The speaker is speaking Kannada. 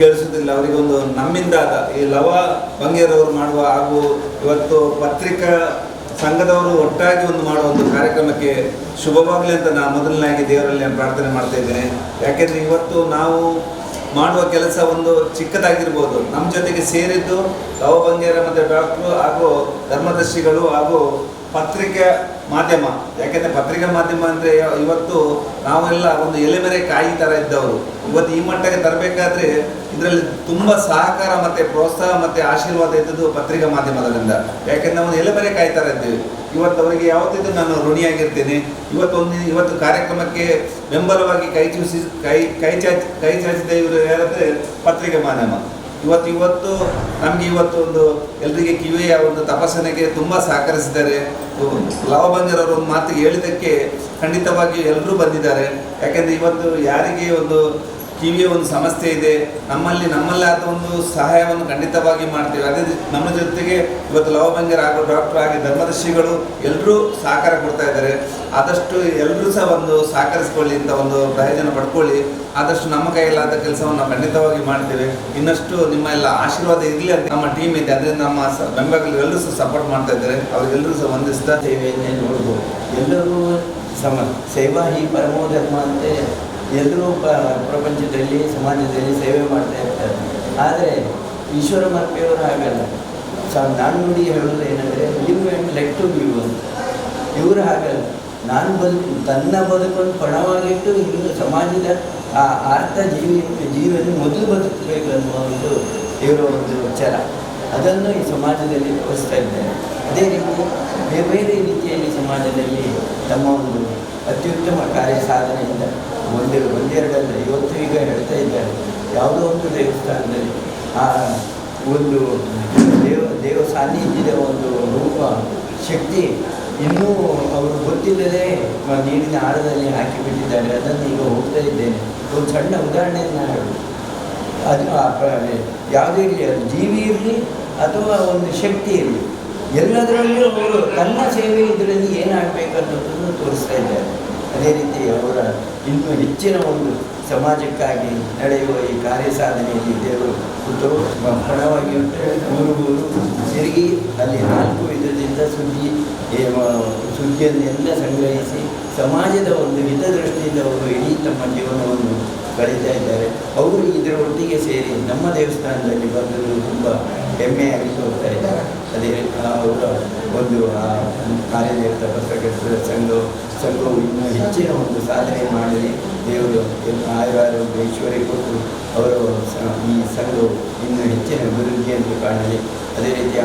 ಕೇಳಿಸುವುದಿಲ್ಲ. ಅವರಿಗೊಂದು ನಮ್ಮಿಂದಾದ ಈ ಲವ ಬಂಗೇರವರು ಮಾಡುವ ಹಾಗೂ ಇವತ್ತು ಪತ್ರಿಕಾ ಸಂಘದವರು ಒಟ್ಟಾಗಿ ಒಂದು ಮಾಡುವ ಒಂದು ಕಾರ್ಯಕ್ರಮಕ್ಕೆ ಶುಭವಾಗಲಿ ಅಂತ ನಾನು ಮೊದಲನಾಗಿ ದೇವರಲ್ಲಿ ನಾನು ಪ್ರಾರ್ಥನೆ ಮಾಡ್ತಾ ಇದ್ದೇನೆ. ಯಾಕೆಂದ್ರೆ ಇವತ್ತು ನಾವು ಮಾಡುವ ಕೆಲಸ ಒಂದು ಚಿಕ್ಕದಾಗಿರ್ಬೋದು. ನಮ್ಮ ಜೊತೆಗೆ ಸೇರಿದ್ದು ಲವ ಬಂಗೇರ ಮತ್ತು ಡಾಕ್ಟ್ರು ಹಾಗೂ ಧರ್ಮದರ್ಶಿಗಳು ಹಾಗೂ ಪತ್ರಿಕೆ ಮಾಧ್ಯಮ. ಯಾಕೆಂದ್ರೆ ಪತ್ರಿಕಾ ಮಾಧ್ಯಮ ಅಂದ್ರೆ ಇವತ್ತು ನಾವೆಲ್ಲ ಒಂದು ಎಲೆಮೆರೆ ಕಾಯಿ ತರ ಇದ್ದವರು. ಇವತ್ತು ಈ ಮಟ್ಟಕ್ಕೆ ತರಬೇಕಾದ್ರೆ ಇದರಲ್ಲಿ ತುಂಬಾ ಸಹಕಾರ ಮತ್ತೆ ಪ್ರೋತ್ಸಾಹ ಮತ್ತೆ ಆಶೀರ್ವಾದ ಇದ್ದದ್ದು ಪತ್ರಿಕಾ ಮಾಧ್ಯಮದಿಂದ ಯಾಕೆಂದ್ರೆ ನಾವು ಎಲೆಮೆರೆ ಕಾಯಿ ತರ ಇದ್ದೀವಿ. ಇವತ್ತು ಅವರಿಗೆ ಯಾವತ್ತಿದ್ದು ನಾನು ಋಣಿಯಾಗಿರ್ತೇನೆ. ಇವತ್ತೊಂದು ಇವತ್ತು ಕಾರ್ಯಕ್ರಮಕ್ಕೆ ಬೆಂಬಲವಾಗಿ ಕೈ ಚೂಸಿ, ಕೈ ಕೈ ಚಾಚಿ, ಕೈ ಚಾಚಿದ ಇವರು ಯಾರಂದ್ರೆ ಪತ್ರಿಕಾ ಮಾಧ್ಯಮ. ಇವತ್ತು ಇವತ್ತು ನಮಗೆ ಇವತ್ತು ಒಂದು ಎಲ್ರಿಗೆ ಕಿವಿಯ ಒಂದು ತಪಾಸಣೆಗೆ ತುಂಬ ಸಹಕರಿಸಿದ್ದಾರೆ. ಲವಭಂಗರವರು ಒಂದು ಮಾತಿಗೆ ಹೇಳಿದ್ದಕ್ಕೆ ಖಂಡಿತವಾಗಿ ಎಲ್ಲರೂ ಬಂದಿದ್ದಾರೆ. ಯಾಕಂದ್ರೆ ಇವತ್ತು ಯಾರಿಗೆ ಒಂದು ಕಿವಿಯ ಒಂದು ಸಮಸ್ಯೆ ಇದೆ, ನಮ್ಮಲ್ಲಿ ನಮ್ಮಲ್ಲೇ ಆದ ಒಂದು ಸಹಾಯವನ್ನು ಖಂಡಿತವಾಗಿ ಮಾಡ್ತೇವೆ. ಅದೇ ನಮ್ಮ ಜೊತೆಗೆ ಇವತ್ತು ಲವಭಂಗರ ಹಾಗೂ ಡಾಕ್ಟರ್ ಆಗಿ ಧರ್ಮದರ್ಶಿಗಳು ಎಲ್ಲರೂ ಸಹಕಾರ ಕೊಡ್ತಾ ಇದ್ದಾರೆ. ಆದಷ್ಟು ಎಲ್ಲರೂ ಸಹ ಒಂದು ಸಹಕರಿಸ್ಕೊಳ್ಳಿ ಅಂತ ಒಂದು ಪ್ರಯೋಜನ ಪಡ್ಕೊಳ್ಳಿ. ಆದಷ್ಟು ನಮ್ಮ ಕೈಯಲ್ಲಾದ ಕೆಲಸವನ್ನು ಖಂಡಿತವಾಗಿ ಮಾಡ್ತೇವೆ. ಇನ್ನಷ್ಟು ನಿಮ್ಮ ಎಲ್ಲ ಆಶೀರ್ವಾದ ಇರಲಿ ಅಂತ ನಮ್ಮ ಟೀಮ್ ಇದೆ. ಅದರಿಂದ ನಮ್ಮ ಎಲ್ಲರೂ ಸಹ ಸಪೋರ್ಟ್ ಮಾಡ್ತಾ ಇದ್ದಾರೆ. ಅವರಿಗೆಲ್ಲರೂ ಸಹ ವಂದಿಸ್ತಾ ಸೇವೆಯನ್ನೇ ನೋಡ್ಬೋದು. ಎಲ್ಲರೂ ಸಮ, ಸೇವಾ ಹಿ ಪರಮೋ ಧರ್ಮ ಅಂತ ಎಲ್ಲರೂ ಪ್ರಪಂಚದಲ್ಲಿ, ಸಮಾಜದಲ್ಲಿ ಸೇವೆ ಮಾಡ್ತಾ ಇರ್ತಾರೆ. ಆದರೆ ಈಶ್ವರ ಮರ್ಪಿಯವರು ಹಾಗಲ್ಲ. ಸ ನೋಡಿ ಹೇಳೋದು ಏನಂದರೆ live and let to live ಅಂತ ಇವರು ಹಾಗಲ್ಲ. ನಾನು ಬದುಕು, ತನ್ನ ಬದುಕನ್ನು ಪಣವಾಗಿಟ್ಟು ಇನ್ನು ಸಮಾಜದ ಆ ಅರ್ಥ ಜೀವಿ ಜೀವನ ಮೊದಲು ಬದುಕಬೇಕು ಅನ್ನುವ ಒಂದು ಇವರ ಒಂದು ವಿಚಾರ. ಅದನ್ನು ಈ ಸಮಾಜದಲ್ಲಿ ತೋರಿಸ್ತಾ ಇದ್ದಾರೆ. ಅದೇ ರೀತಿ ಬೇರೆ ಬೇರೆ ರೀತಿಯಲ್ಲಿ ಸಮಾಜದಲ್ಲಿ ತಮ್ಮ ಒಂದು ಅತ್ಯುತ್ತಮ ಕಾರ್ಯ ಸಾಧನೆಯಿಂದ ಒಂದು ಒಂದೆರಡಲ್ಲ ಇವತ್ತು ಈಗ ಹೇಳ್ತಾ ಇದ್ದಾರೆ. ಯಾವುದೋ ಒಂದು ದೇವಸ್ಥಾನದಲ್ಲಿ ಆ ಒಂದು ದೇವ ದೇವ ಸಾನ್ನಿಧ್ಯದ ಒಂದು ರೂಪ, ಶಕ್ತಿ ಇನ್ನೂ ಅವರು ಗೊತ್ತಿಲ್ಲದೆ ನೀರಿನ ಆಳದಲ್ಲಿ ಹಾಕಿಬಿಟ್ಟಿದ್ದಾರೆ. ಅದನ್ನು ಈಗ ಹೋಗ್ತಾ ಇದ್ದೇನೆ. ಒಂದು ಸಣ್ಣ ಉದಾಹರಣೆಯನ್ನು ಹೇಳಿ ಅದು ಯಾವುದೇ ಇರಲಿ ಅದು ಜೀವಿ ಇರಲಿ ಅಥವಾ ಒಂದು ಶಕ್ತಿ ಇರಲಿ. ಎಲ್ಲದರಲ್ಲೂ ಅವರು ತನ್ನ ಸೇವೆ ಇದರಲ್ಲಿ ಏನಾಗಬೇಕನ್ನೋದನ್ನು ತೋರಿಸ್ತಾ ಇದ್ದಾರೆ. ಅದೇ ರೀತಿ ಅವರ ಇನ್ನೂ ಹೆಚ್ಚಿನ ಒಂದು ಸಮಾಜಕ್ಕಾಗಿ ನಡೆಯುವ ಈ ಕಾರ್ಯ ಸಾಧನೆಯಲ್ಲಿ ದೇವರು ಉತ್ತಮ ಹಣವಾಗಿ ಊರು ಊರು ತಿರುಗಿ ಅಲ್ಲಿ ನಾಲ್ಕು ವಿಧದಿಂದ ಸುದ್ದಿ ಸುದ್ದಿಯನ್ನೆಲ್ಲ ಸಂಗ್ರಹಿಸಿ ಸಮಾಜದ ಒಂದು ಹಿತದೃಷ್ಟಿಯಿಂದ ಅವರು ಇಡೀ ತಮ್ಮ ಜೀವನವನ್ನು ಕಳೀತಾ ಇದ್ದಾರೆ. ಅವರು ಇದರ ಒಟ್ಟಿಗೆ ಸೇರಿ ನಮ್ಮ ದೇವಸ್ಥಾನದಲ್ಲಿ ಬಂದರು ತುಂಬ ಹೆಮ್ಮೆಯಾಗಿ ಹೋಗ್ತಾ ಇದ್ದಾರೆ. ಅದೇ ಅವರ ಒಂದು, ಆ, ಕಾರ್ಯನಿರತ ಸಂಘ ಸ್ವಲ್ಪ ಇನ್ನೂ ಹೆಚ್ಚಿನ ಒಂದು ಸಾಧನೆ ಮಾಡಲಿ ದೇವರು ಆಯುರಾರೋಗ್ಯ ಐಶ್ವರ್ಯ ಕೊಟ್ಟು ಅವರು ಈ ಸಂಘವು ಇನ್ನೂ ಹೆಚ್ಚಿನ ಅಭಿವೃದ್ಧಿಯನ್ನು ಕಾಣಲಿ. ಅದೇ ರೀತಿಯ